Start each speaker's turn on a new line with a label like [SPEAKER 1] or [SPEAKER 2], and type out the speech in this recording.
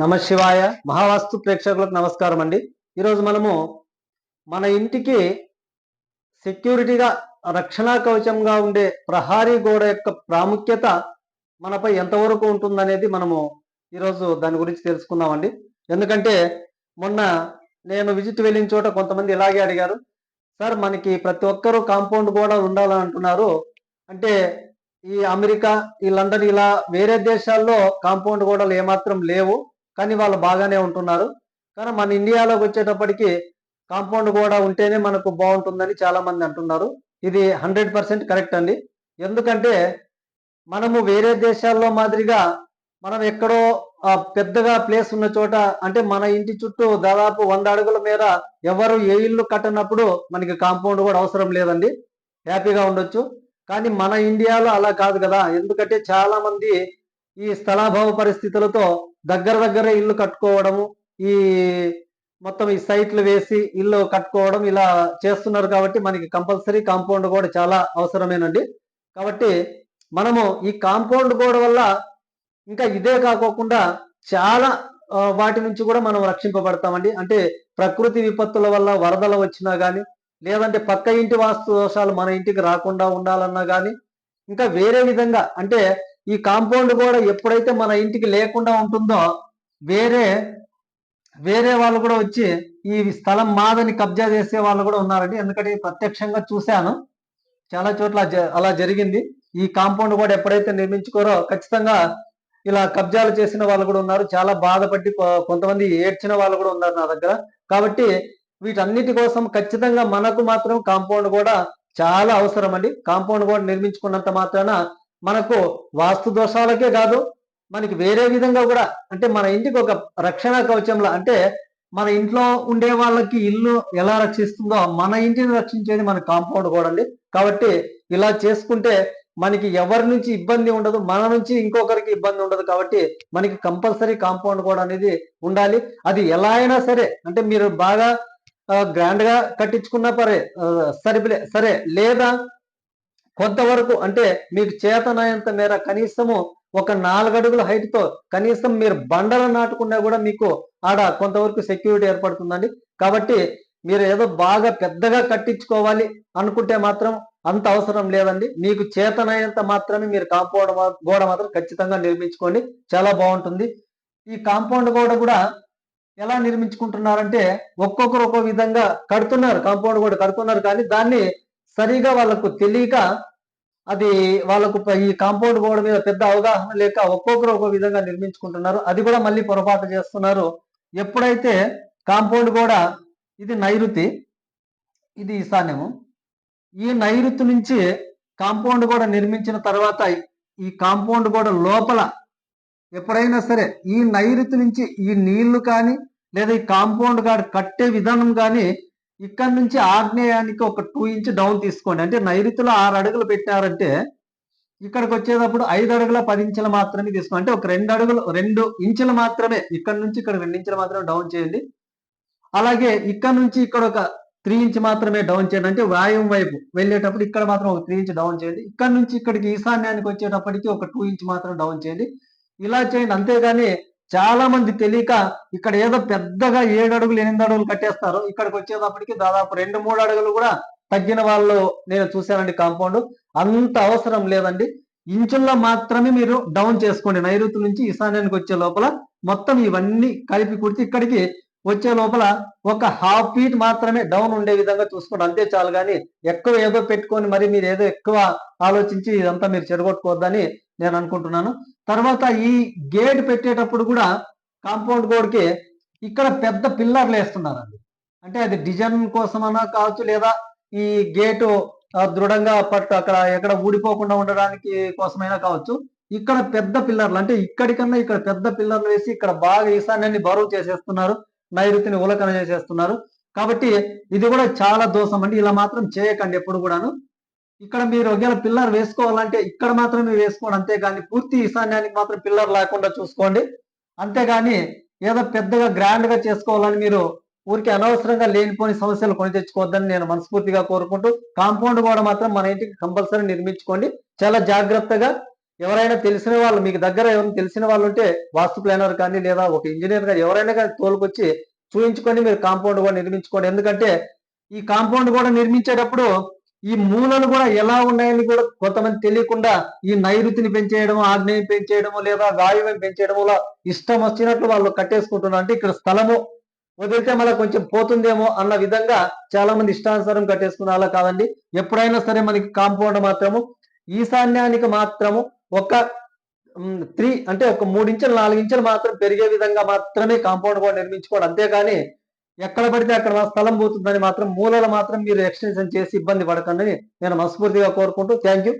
[SPEAKER 1] నమ శివాయ. మహావాస్తు ప్రేక్షకులకు నమస్కారం అండి. ఈరోజు మనము మన ఇంటికి సెక్యూరిటీగా రక్షణా కవచంగా ఉండే ప్రహారీ గోడ యొక్క ప్రాముఖ్యత మనపై ఎంతవరకు ఉంటుందనేది మనము ఈరోజు దాని గురించి తెలుసుకుందామండి. ఎందుకంటే మొన్న నేను విజిట్ వెళ్ళిన చోట కొంతమంది ఇలాగే అడిగారు సార్ మనకి ప్రతి ఒక్కరూ కాంపౌండ్ గోడ ఉండాలని అంటున్నారు. అంటే ఈ అమెరికా ఈ లండన్ ఇలా వేరే దేశాల్లో కాంపౌండ్ గోడలు ఏమాత్రం లేవు. కానీ వాళ్ళు బాగానే ఉంటున్నారు. కానీ మన ఇండియాలోకి వచ్చేటప్పటికి కాంపౌండ్ కూడా ఉంటేనే మనకు బాగుంటుందని చాలా మంది అంటున్నారు. ఇది హండ్రెడ్ పర్సెంట్ కరెక్ట్ అండి. ఎందుకంటే మనము వేరే దేశాల్లో మాదిరిగా మనం ఎక్కడో పెద్దగా ప్లేస్ ఉన్న చోట అంటే మన ఇంటి చుట్టూ దాదాపు వంద అడుగుల మేర ఎవరు ఏ ఇల్లు కట్టనప్పుడు మనకి కాంపౌండ్ కూడా అవసరం లేదండి. హ్యాపీగా ఉండొచ్చు. కానీ మన ఇండియాలో అలా కాదు కదా. ఎందుకంటే చాలా మంది ఈ స్థలాభావ పరిస్థితులతో దగ్గర దగ్గరే ఇల్లు కట్టుకోవడము ఈ మొత్తం ఈ సైట్లు వేసి ఇల్లు కట్టుకోవడం ఇలా చేస్తున్నారు కాబట్టి మనకి కంపల్సరీ కాంపౌండ్ కూడా చాలా అవసరమేనండి. కాబట్టి మనము ఈ కాంపౌండ్ గోడ వల్ల ఇంకా ఇదే కాకోకుండా చాలా వాటి నుంచి కూడా మనం రక్షింపబడతామండి. అంటే ప్రకృతి విపత్తుల వల్ల వరదలు వచ్చినా కానీ లేదంటే పక్క ఇంటి వాస్తు దోషాలు మన ఇంటికి రాకుండా ఉండాలన్నా కానీ ఇంకా వేరే విధంగా అంటే ఈ కాంపౌండ్ కూడా ఎప్పుడైతే మన ఇంటికి లేకుండా ఉంటుందో వేరే వేరే వాళ్ళు కూడా వచ్చి ఈ స్థలం మాదని కబ్జా చేసే వాళ్ళు కూడా ఉన్నారండి. ఎందుకంటే ప్రత్యక్షంగా చూశాను. చాలా చోట్ల అలా జరిగింది. ఈ కాంపౌండ్ కూడా ఎప్పుడైతే నిర్మించుకోరో ఖచ్చితంగా ఇలా కబ్జాలు చేసిన వాళ్ళు కూడా ఉన్నారు. చాలా బాధపడి కొంతమంది ఏడ్చిన వాళ్ళు కూడా ఉన్నారు నా దగ్గర. కాబట్టి వీటన్నిటి కోసం ఖచ్చితంగా మనకు మాత్రం కాంపౌండ్ కూడా చాలా అవసరం అండి కాంపౌండ్ కూడా నిర్మించుకున్నంత మాత్రాన మనకు వాస్తు దోషాలకే కాదు మనకి వేరే విధంగా కూడా అంటే మన ఇంటికి ఒక రక్షణ కవచంలా అంటే మన ఇంట్లో ఉండే వాళ్ళకి ఇల్లు ఎలా రక్షిస్తుందో మన ఇంటిని రక్షించేది మన కాంపౌండ్ కూడా అండి కాబట్టి ఇలా చేసుకుంటే మనకి ఎవరి నుంచి ఇబ్బంది ఉండదు మన నుంచి ఇంకొకరికి ఇబ్బంది ఉండదు. కాబట్టి మనకి కంపల్సరీ కాంపౌండ్ కూడా అనేది ఉండాలి. అది ఎలా అయినా సరే అంటే మీరు బాగా గ్రాండ్గా కట్టించుకున్నా పరే సరిపలే సరిపిలే సరే లేదా కొంతవరకు అంటే మీకు చేతనైనంత మేర కనీసము ఒక నాలుగడుగుల హైట్తో కనీసం మీరు బండలు నాటుకున్నా కూడా మీకు ఆడ కొంతవరకు సెక్యూరిటీ ఏర్పడుతుందండి. కాబట్టి మీరు ఏదో బాగా పెద్దగా కట్టించుకోవాలి అనుకుంటే మాత్రం అంత అవసరం లేదండి. మీకు చేతనైనంత మాత్రమే మీరు కాంపౌండ్ గోడ మాత్రం ఖచ్చితంగా నిర్మించుకోండి. చాలా బాగుంటుంది. ఈ కాంపౌండ్ గోడ కూడా ఎలా నిర్మించుకుంటున్నారంటే ఒక్కొక్కరు ఒక్కో విధంగా కడుతున్నారు. కాంపౌండ్ గోడ కడుతున్నారు కానీ దాన్ని సరిగా వాళ్ళకు తెలియక అది వాళ్ళకు ఈ కాంపౌండ్ గోడ మీద పెద్ద అవగాహన లేక ఒక్కొక్కరు ఒక్కో విధంగా నిర్మించుకుంటున్నారు. అది కూడా మళ్ళీ పొరపాటు చేస్తున్నారు. ఎప్పుడైతే కాంపౌండ్ గోడ ఇది నైరుతి ఇది ఈశాన్యము ఈ నైరుతి నుంచి కాంపౌండ్ గోడ నిర్మించిన తర్వాత ఈ కాంపౌండ్ గోడ లోపల ఎప్పుడైనా సరే ఈ నైరుతి నుంచి ఈ నీళ్ళు కానీ లేదా ఈ కాంపౌండ్ గార్డ్ కట్టే విధానం కానీ ఇక్కడ నుంచి ఆగ్నేయానికి ఒక టూ ఇంచ్ డౌన్ తీసుకోండి. అంటే నైరుతిలో ఆరు అడుగులు పెట్టారంటే ఇక్కడికి వచ్చేటప్పుడు ఐదు అడుగుల పది ఇంచులు మాత్రమే తీసుకోండి. అంటే ఒక రెండు అడుగులు రెండు ఇంచులు మాత్రమే ఇక్కడ నుంచి ఇక్కడ రెండు ఇంచులు మాత్రమే డౌన్ చేయండి. అలాగే ఇక్కడ నుంచి ఇక్కడ ఒక త్రీ ఇంచ్ మాత్రమే డౌన్ చేయండి. అంటే వాయువు వైపు వెళ్ళేటప్పుడు ఇక్కడ మాత్రం ఒక త్రీ ఇంచ్ డౌన్ చేయండి. ఇక్కడ నుంచి ఇక్కడికి ఈశాన్యానికి వచ్చేటప్పటికి ఒక టూ ఇంచ్ మాత్రం డౌన్ చేయండి. ఇలా చేయండి. అంతేగాని చాలా మంది తెలియక ఇక్కడ ఏదో పెద్దగా ఏడు అడుగులు ఎనిమిది అడుగులు కట్టేస్తారు. ఇక్కడికి వచ్చేటప్పటికి దాదాపు రెండు మూడు అడుగులు కూడా తగ్గిన వాళ్ళు నేను చూశానండి కాంపౌండ్. అంత అవసరం లేదండి. ఇంచుల్లో మాత్రమే మీరు డౌన్ చేసుకోండి. నైరుతి నుంచి ఈశాన్యానికి వచ్చే లోపల మొత్తం ఇవన్నీ కలిపి కుడితే ఇక్కడికి వచ్చే లోపల ఒక హాఫ్ ఫీట్ మాత్రమే డౌన్ ఉండే విధంగా చూసుకోండి. అంతే చాలు కానీ ఎక్కువ ఏదో పెట్టుకొని మరి మీరు ఏదో ఎక్కువ ఆలోచించి ఇదంతా మీరు చెడగొట్టుకోవద్దని నేను అనుకుంటున్నాను. తర్వాత ఈ గేట్ పెట్టేటప్పుడు కూడా కాంపౌండ్ గోడ్కి ఇక్కడ పెద్ద పిల్లర్లు వేస్తున్నారండి. అంటే అది డిజైన్ కోసమన్నా కావచ్చు లేదా ఈ గేటు దృఢంగా పట్టు అక్కడ ఎక్కడ ఊడిపోకుండా ఉండడానికి కోసమైనా కావచ్చు. ఇక్కడ పెద్ద పిల్లర్లు అంటే ఇక్కడికన్నా ఇక్కడ పెద్ద పిల్లర్లు వేసి ఇక్కడ బాగా ఈశాన్యాన్ని బరువు చేసేస్తున్నారు. నైరుతిని ఉలకన చేసేస్తున్నారు. కాబట్టి ఇది కూడా చాలా దోషం అండి. ఇలా మాత్రం చేయకండి ఎప్పుడు కూడాను. ఇక్కడ మీరు ఒకవేళ పిల్లర్ వేసుకోవాలంటే ఇక్కడ మాత్రమే వేసుకోండి అంతేగాని పూర్తి ఈశాన్యానికి మాత్రం పిల్లర్ లేకుండా చూసుకోండి. అంతేగాని ఏదో పెద్దగా గ్రాండ్గా చేసుకోవాలని మీరు ఊరికి అనవసరంగా లేనిపోని సమస్యలు కొని తెచ్చుకోవద్దని నేను మనస్ఫూర్తిగా కోరుకుంటూ కాంపౌండ్ కూడా మాత్రం మన ఇంటికి కంపల్సరీ నిర్మించుకోండి. చాలా జాగ్రత్తగా ఎవరైనా తెలిసిన వాళ్ళు మీకు దగ్గర ఎవరైనా తెలిసిన వాళ్ళు ఉంటే వాస్తు ప్లానర్ కానీ లేదా ఒక ఇంజనీర్ కానీ ఎవరైనా కానీ తోలుకొచ్చి చూయించుకొని మీరు కాంపౌండ్ కూడా నిర్మించుకోండి. ఎందుకంటే ఈ కాంపౌండ్ కూడా నిర్మించేటప్పుడు ఈ మూలలు కూడా ఎలా ఉన్నాయని కూడా కొంతమంది తెలియకుండా ఈ నైరుతిని పెంచేయడము ఆగ్నేయం పెంచేయడము లేదా వాయువ్యం పెంచేయడము ఇలా ఇష్టం వచ్చినట్లు వాళ్ళు కట్టేసుకుంటున్నారు. అంటే ఇక్కడ స్థలము వదిలితే మళ్ళీ కొంచెం పోతుందేమో అన్న విధంగా చాలా మంది ఇష్టానుసారం కట్టేసుకున్న అలా కాదండి. ఎప్పుడైనా సరే మనకి కాంపౌండ్ మాత్రము ఈశాన్యానికి మాత్రము ఒక త్రీ అంటే ఒక మూడు ఇంచులు నాలుగు ఇంచులు మాత్రం పెరిగే విధంగా మాత్రమే కాంపౌండ్ కూడా నిర్మించుకోండి అంతేగాని ఎక్కడ పడితే అక్కడ స్థలం పోతుందని మాత్రం మూలలు మాత్రం మీరు ఎక్స్టెన్షన్ చేసి ఇబ్బంది పడకండి నేను మనస్ఫూర్తిగా కోరుకుంటూ థ్యాంక్ యూ.